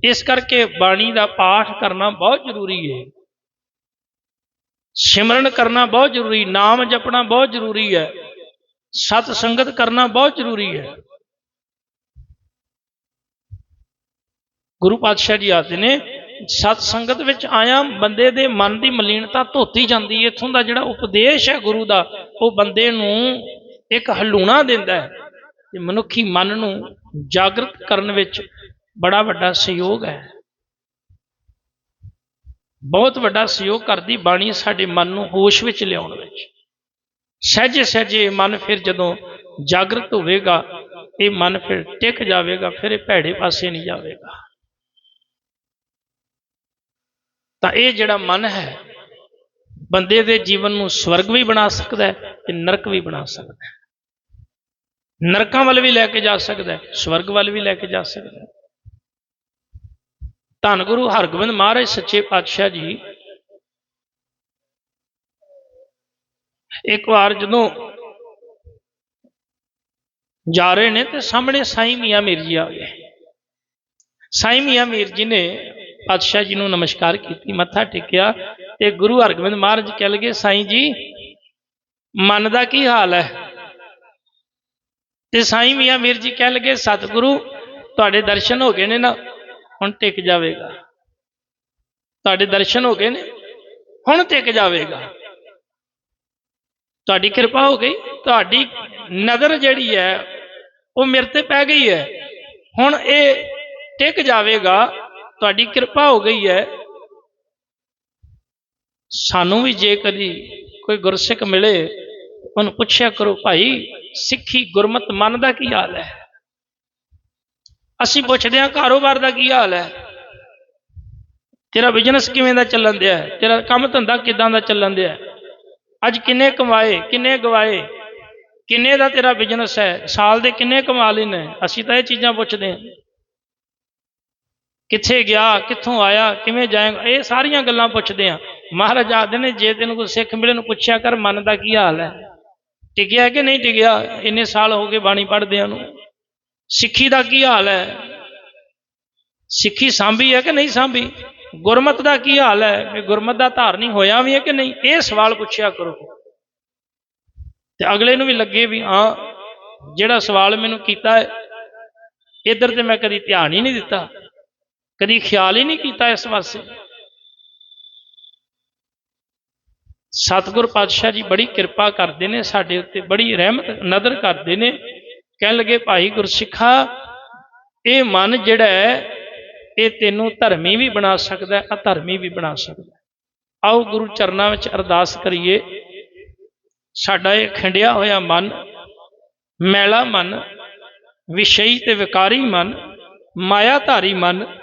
ਇਸ ਕਰਕੇ ਬਾਣੀ ਦਾ ਪਾਠ ਕਰਨਾ ਬਹੁਤ ਜ਼ਰੂਰੀ ਹੈ। ਸਿਮਰਨ ਕਰਨਾ ਬਹੁਤ ਜ਼ਰੂਰੀ, ਨਾਮ ਜਪਣਾ ਬਹੁਤ ਜ਼ਰੂਰੀ ਹੈ। ਸਤ ਸੰਗਤ ਕਰਨਾ ਬਹੁਤ ਜ਼ਰੂਰੀ ਹੈ। ਗੁਰੂ ਪਾਤਸ਼ਾਹ ਜੀ ਆਖਦੇ ਨੇ ਸਤ ਸੰਗਤ ਵਿੱਚ ਆਇਆ, ਬੰਦੇ ਦੇ ਮਨ ਦੀ ਮਲੀਨਤਾ ਧੋਤੀ ਜਾਂਦੀ ਹੈ ਇਥੋਂ ਦਾ ਜਿਹੜਾ ਉਪਦੇਸ਼ ਹੈ ਗੁਰੂ ਦਾ, ਉਹ ਬੰਦੇ ਨੂੰ ਇੱਕ ਹਲੂਣਾ ਦਿੰਦਾ ਹੈ ਤੇ ਮਨੁੱਖੀ ਮਨ ਨੂੰ ਜਾਗਰਤ ਕਰਨ ਵਿੱਚ ਬੜਾ ਵੱਡਾ ਸਹਿਯੋਗ ਹੈ। ਬਹੁਤ ਵੱਡਾ ਸਹਿਯੋਗ ਕਰਦੀ ਬਾਣੀ ਸਾਡੇ ਮਨ ਨੂੰ ਹੋਸ਼ ਵਿੱਚ ਲਿਆਉਣ ਵਿੱਚ। ਸਹਿਜੇ ਸਹਿਜੇ ਮਨ ਫਿਰ ਜਦੋਂ ਜਾਗਰਤ ਹੋਵੇਗਾ, ਇਹ ਮਨ ਫਿਰ ਟਿਕ ਜਾਵੇਗਾ, ਫਿਰ ਇਹ ਭੈੜੇ ਪਾਸੇ ਨਹੀਂ ਜਾਵੇਗਾ। ਤਾਂ ਇਹ ਜਿਹੜਾ ਮਨ ਹੈ, ਬੰਦੇ ਦੇ ਜੀਵਨ ਨੂੰ ਸਵਰਗ ਵੀ ਬਣਾ ਸਕਦਾ ਹੈ ਤੇ ਨਰਕ ਵੀ ਬਣਾ ਸਕਦਾ ਹੈ। ਨਰਕਾਂ ਵੱਲ ਵੀ ਲੈ ਕੇ ਜਾ ਸਕਦਾ ਹੈ, ਸਵਰਗ ਵੱਲ ਵੀ ਲੈ ਕੇ ਜਾ ਸਕਦਾ ਹੈ। ਧੰਨ ਗੁਰੂ ਹਰਗੋਬਿੰਦ ਮਹਾਰਾਜ ਸੱਚੇ ਪਾਤਸ਼ਾਹ ਜੀ, ਇੱਕ ਵਾਰ ਜਦੋਂ ਜਾ ਰਹੇ ਨੇ ਤੇ ਸਾਹਮਣੇ ਸਾਈਂ ਮੀਆਂ ਮੀਰ ਜੀ ਆ ਗਏ। ਸਾਈਂ ਮੀਆਂ ਮੀਰ ਜੀ ਨੇ ਪਾਤਸ਼ਾਹ ਜੀ ਨੂੰ ਨਮਸਕਾਰ ਕੀਤੀ, ਮੱਥਾ ਟੇਕਿਆ ਤੇ ਗੁਰੂ ਹਰਗੋਬਿੰਦ ਮਹਾਰਾਜ ਕਹਿ ਲਗੇ, ਸਾਈਂ ਜੀ, ਮਨ ਦਾ ਕੀ ਹਾਲ ਹੈ? ਤੇ ਸਾਈਂ ਮੀਆਂ ਮੀਰ ਜੀ ਕਹਿ ਲਗੇ, ਸਤਿਗੁਰੂ, ਤੁਹਾਡੇ ਦਰਸ਼ਨ ਹੋ ਗਏ ਨੇ ਨਾ, ਹੁਣ ਟਿਕ ਜਾਵੇਗਾ। ਤੁਹਾਡੇ ਦਰਸ਼ਨ ਹੋ ਗਏ ਨੇ, ਹੁਣ ਟਿਕ ਜਾਵੇਗਾ। ਤੁਹਾਡੀ ਕਿਰਪਾ ਹੋ ਗਈ, ਤੁਹਾਡੀ ਨਜ਼ਰ ਜਿਹੜੀ ਹੈ, ਉਹ ਮੇਰੇ ਤੇ ਪੈ ਗਈ ਹੈ, ਹੁਣ ਇਹ ਟਿਕ ਜਾਵੇਗਾ। ਤੁਹਾਡੀ ਕਿਰਪਾ ਹੋ ਗਈ ਹੈ। ਸਾਨੂੰ ਵੀ ਜੇ ਕਦੀ ਕੋਈ ਗੁਰਸਿੱਖ ਮਿਲੇ, ਉਹਨੂੰ ਪੁੱਛਿਆ ਕਰੋ, ਭਾਈ, ਸਿੱਖੀ ਗੁਰਮਤ ਮਨ ਦਾ ਕੀ ਹਾਲ ਹੈ? ਅਸੀਂ ਪੁੱਛਦੇ ਹਾਂ, ਕਾਰੋਬਾਰ ਦਾ ਕੀ ਹਾਲ ਹੈ? ਤੇਰਾ ਬਿਜ਼ਨਸ ਕਿਵੇਂ ਦਾ ਚੱਲਣ ਦਿਆ ਤੇਰਾ ਕੰਮ ਧੰਦਾ ਕਿਦਾਂ ਦਾ ਚੱਲਣ ਦਿਆ ਅੱਜ ਕਿੰਨੇ ਕਮਾਏ, ਕਿੰਨੇ ਗਵਾਏ? ਕਿੰਨੇ ਦਾ ਤੇਰਾ ਬਿਜ਼ਨਸ ਹੈ? ਸਾਲ ਦੇ ਕਿੰਨੇ ਕਮਾ ਲੈਨੇ? ਅਸੀਂ ਤਾਂ ਇਹ ਚੀਜ਼ਾਂ ਪੁੱਛਦੇ ਹਾਂ। ਕਿੱਥੇ ਗਿਆ, ਕਿੱਥੋਂ ਆਇਆ, ਕਿਵੇਂ ਜਾਏਗਾ? ਇਹ ਸਾਰੀਆਂ ਗੱਲਾਂ ਪੁੱਛਦੇ ਆ। ਮਹਾਰਾਜ ਆਖਦੇ ਨੇ, ਜੇ ਤੈਨੂੰ ਕੋਈ ਸਿੱਖ ਮਿਲੇ ਨੂੰ ਪੁੱਛਿਆ ਕਰ, ਮਨ ਦਾ ਕੀ ਹਾਲ ਹੈ? ਟਿਕਿਆ ਕਿ ਨਹੀਂ ਟਿਕਿਆ? ਇੰਨੇ ਸਾਲ ਹੋ ਗਏ ਬਾਣੀ ਪੜ੍ਹਦਿਆਂ ਨੂੰ। ਸਿੱਖੀ ਦਾ ਕੀ ਹਾਲ ਹੈ? ਸਿੱਖੀ ਸਾਂਭੀ ਹੈ ਕਿ ਨਹੀਂ ਸਾਂਭੀ? ਗੁਰਮਤ ਦਾ ਕੀ ਹਾਲ ਹੈ? ਵੀ ਗੁਰਮਤ ਦਾ ਧਾਰਨੀ ਹੋਇਆ ਵੀ ਹੈ ਕਿ ਨਹੀਂ? ਇਹ ਸਵਾਲ ਪੁੱਛਿਆ ਕਰੋ। ਤੇ ਅਗਲੇ ਨੂੰ ਵੀ ਲੱਗੇ ਵੀ, ਹਾਂ, ਜਿਹੜਾ ਸਵਾਲ ਮੈਨੂੰ ਕੀਤਾ ਹੈ, ਇੱਧਰ ਤੇ ਮੈਂ ਕਦੀ ਧਿਆਨ ਹੀ ਨਹੀਂ ਦਿੱਤਾ। ਕਦੀ ਖਿਆਲ ਹੀ ਨਹੀਂ ਕੀਤਾ ਇਸ ਪਾਸੇ ਸਤਿਗੁਰ ਪਾਤਸ਼ਾਹ ਜੀ ਬੜੀ ਕਿਰਪਾ ਕਰਦੇ ਨੇ, ਸਾਡੇ ਉੱਤੇ ਬੜੀ ਰਹਿਮਤ, ਨਦਰ ਕਰਦੇ ਨੇ। ਕਹਿਣ ਲੱਗੇ, ਭਾਈ ਗੁਰਸਿੱਖਾ, ਇਹ ਮਨ ਜਿਹੜਾ ਹੈ, ਇਹ ਤੈਨੂੰ ਧਰਮੀ ਵੀ ਬਣਾ ਸਕਦਾ ਹੈ ਅਧਰਮੀ ਵੀ ਬਣਾ ਸਕਦਾ। ਹੈ ਆਓ ਗੁਰੂ ਚਰਨਾਂ ਵਿੱਚ ਅਰਦਾਸ ਕਰੀਏ। ਸਾਡਾ ਇਹ ਖੰਡਿਆ ਹੋਇਆ ਮਨ, ਮੈਲਾ ਮਨ, ਵਿਸ਼ਈ ਤੇ ਵਿਕਾਰੀ ਮਨ ਮਾਇਆ ਧਾਰੀ ਮਨ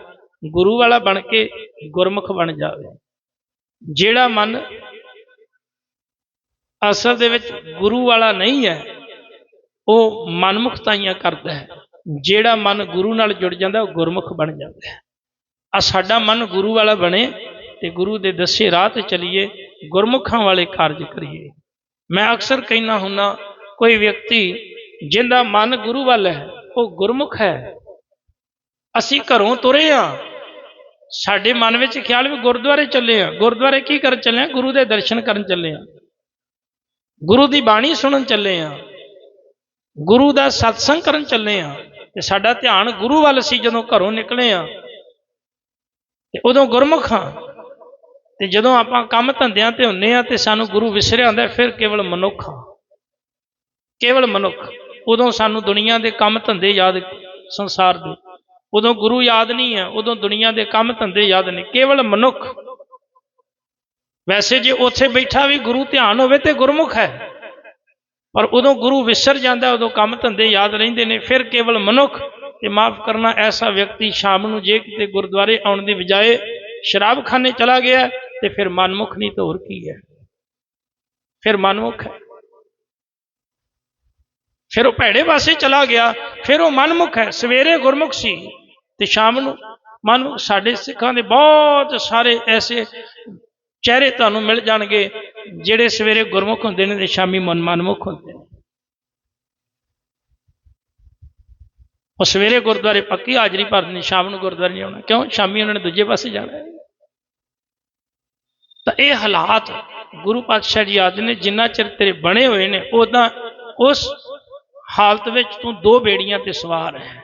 ਗੁਰੂ ਵਾਲਾ ਬਣ ਕੇ ਗੁਰਮੁਖ ਬਣ ਜਾਵੇ। ਜਿਹੜਾ ਮਨ ਅਸਲ ਦੇ ਵਿੱਚ ਗੁਰੂ ਵਾਲਾ ਨਹੀਂ ਹੈ, ਉਹ ਮਨਮੁਖਤਾਈਆਂ ਕਰਦਾ ਹੈ। ਜਿਹੜਾ ਮਨ ਗੁਰੂ ਨਾਲ ਜੁੜ ਜਾਂਦਾ, ਉਹ ਗੁਰਮੁਖ ਬਣ ਜਾਂਦਾ ਹੈ। ਆ ਸਾਡਾ ਮਨ ਗੁਰੂ ਵਾਲਾ ਬਣੇ ਤੇ ਗੁਰੂ ਦੇ ਦੱਸੇ ਰਾਹ ਤੇ ਚਲੀਏ, ਗੁਰਮੁਖਾਂ ਵਾਲੇ ਕਾਰਜ ਕਰੀਏ। ਮੈਂ ਅਕਸਰ ਕਹਿਣਾ ਹੁੰਨਾ, ਕੋਈ ਵਿਅਕਤੀ ਜਿੰਦਾ ਮਨ ਗੁਰੂ ਵੱਲ ਹੈ, ਉਹ ਗੁਰਮੁਖ ਹੈ। ਅਸੀਂ ਘਰੋਂ ਤੁਰੇ ਆ ਸਾਡੇ ਮਨ ਵਿੱਚ ਖਿਆਲ ਵੀ ਗੁਰਦੁਆਰੇ ਚੱਲੇ ਆ। ਗੁਰਦੁਆਰੇ ਕੀ ਕਰਨ ਚੱਲੇ ਆ? ਗੁਰੂ ਦੇ ਦਰਸ਼ਨ ਕਰਨ ਚੱਲੇ ਆ। ਗੁਰੂ ਦੀ ਬਾਣੀ ਸੁਣਨ ਚੱਲੇ ਆ। ਗੁਰੂ ਦਾ ਸਤਸੰਗ ਕਰਨ ਚੱਲੇ ਆ। ਤੇ ਸਾਡਾ ਧਿਆਨ ਗੁਰੂ ਵੱਲ ਸੀ ਜਦੋਂ ਘਰੋਂ ਨਿਕਲੇ ਆ। ਤੇ ਉਦੋਂ ਗੁਰਮੁਖ ਹਾਂ ਤੇ ਜਦੋਂ ਆਪਾਂ ਕੰਮ ਧੰਦਿਆਂ ਤੇ ਹੁੰਨੇ ਆ ਤੇ ਸਾਨੂੰ ਗੁਰੂ ਵਿਸਰਿਆ ਹੁੰਦਾ, ਫਿਰ ਕੇਵਲ ਮਨੁੱਖ ਹਾਂ ਕੇਵਲ ਮਨੁੱਖ। ਉਦੋਂ ਸਾਨੂੰ ਦੁਨੀਆ ਦੇ ਕੰਮ ਧੰਦੇ ਯਾਦ, ਸੰਸਾਰ ਦੇ ਉਦੋਂ ਗੁਰੂ ਯਾਦ ਨਹੀਂ ਹੈ, ਉਦੋਂ ਦੁਨੀਆ ਦੇ ਕੰਮ ਧੰਦੇ ਯਾਦ ਨੇ, ਕੇਵਲ ਮਨੁੱਖ। ਵੈਸੇ ਜੇ ਉੱਥੇ ਬੈਠਾ ਵੀ ਗੁਰੂ ਧਿਆਨ ਹੋਵੇ ਤੇ ਗੁਰਮੁਖ ਹੈ। ਪਰ ਉਦੋਂ ਗੁਰੂ ਵਿਸਰ ਜਾਂਦਾ, ਉਦੋਂ ਕੰਮ ਧੰਦੇ ਯਾਦ ਰਹਿੰਦੇ ਨੇ, ਫਿਰ ਕੇਵਲ ਮਨੁੱਖ। ਤੇ ਮਾਫ ਕਰਨਾ, ਐਸਾ ਵਿਅਕਤੀ ਸ਼ਾਮ ਨੂੰ ਜੇ ਕਿਤੇ ਗੁਰਦੁਆਰੇ ਆਉਣ ਦੀ ਬਜਾਏ ਸ਼ਰਾਬਖਾਨੇ ਚਲਾ ਗਿਆ, ਤੇ ਫਿਰ ਮਨਮੁਖ ਨਹੀਂ ਤਾਂ ਹੋਰ ਕੀ ਹੈ? ਫਿਰ ਮਨਮੁਖ ਹੈ। ਫਿਰ ਉਹ ਭੈੜੇ ਪਾਸੇ ਚਲਾ ਗਿਆ, ਫਿਰ ਉਹ ਮਨਮੁਖ ਹੈ। ਸਵੇਰੇ ਗੁਰਮੁਖ ਸੀ। ਤੇ ਸ਼ਾਮ ਨੂੰ ਮਨ ਸਾਡੇ ਸਿੱਖਾਂ ਦੇ ਬਹੁਤ ਸਾਰੇ ਐਸੇ ਚਿਹਰੇ ਤੁਹਾਨੂੰ ਮਿਲ ਜਾਣਗੇ, ਜਿਹੜੇ ਸਵੇਰੇ ਗੁਰਮੁਖ ਹੁੰਦੇ ਨੇ ਤੇ ਸ਼ਾਮੀ ਮਨ ਮਨਮੁਖ ਹੁੰਦੇ ਨੇ। ਉਹ ਸਵੇਰੇ ਗੁਰਦੁਆਰੇ ਪੱਕੀ ਹਾਜ਼ਰੀ ਭਰਦੇ ਨੇ ਸ਼ਾਮ ਨੂੰ ਗੁਰਦੁਆਰੇ ਨਹੀਂ ਆਉਣਾ। ਕਿਉਂ? ਸ਼ਾਮੀ ਉਹਨਾਂ ਨੇ ਦੂਜੇ ਪਾਸੇ ਜਾਣਾ ਤਾਂ ਇਹ ਹਾਲਾਤ ਗੁਰੂ ਪਾਤਸ਼ਾਹ ਜੀ ਆਦੇ ਨੇ, ਜਿੰਨਾ ਚਿਰ ਤੇਰੇ ਬਣੇ ਹੋਏ ਨੇ ਉਦਾਂ ਉਸ ਹਾਲਤ ਵਿੱਚ ਤੂੰ ਦੋ ਬੇੜੀਆਂ ਤੇ ਸਵਾਰ ਹੈ।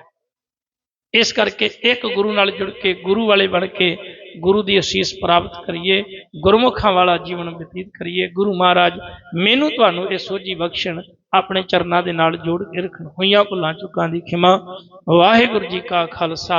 ਇਸ ਕਰਕੇ ਇੱਕ ਗੁਰੂ ਨਾਲ ਜੁੜ ਕੇ, ਗੁਰੂ ਵਾਲੇ ਬਣ ਕੇ, ਗੁਰੂ ਦੀ ਅਸੀਸ ਪ੍ਰਾਪਤ ਕਰੀਏ, ਗੁਰਮੁਖਾਂ ਵਾਲਾ ਜੀਵਨ ਬਤੀਤ ਕਰੀਏ। ਗੁਰੂ ਮਹਾਰਾਜ, ਮੈਨੂੰ ਤੁਹਾਨੂੰ ਇਹ ਸੋਝੀ ਬਖਸ਼ਣ ਆਪਣੇ ਚਰਨਾਂ ਦੇ ਨਾਲ ਜੋੜ ਕੇ ਰੱਖਣ। ਹੋਈਆਂ ਭੁੱਲਾਂ, ਚੁੱਕਾਂ ਦੀ ਖਿਮਾ। ਵਾਹਿਗੁਰੂ ਜੀ ਕਾ ਖਾਲਸਾ।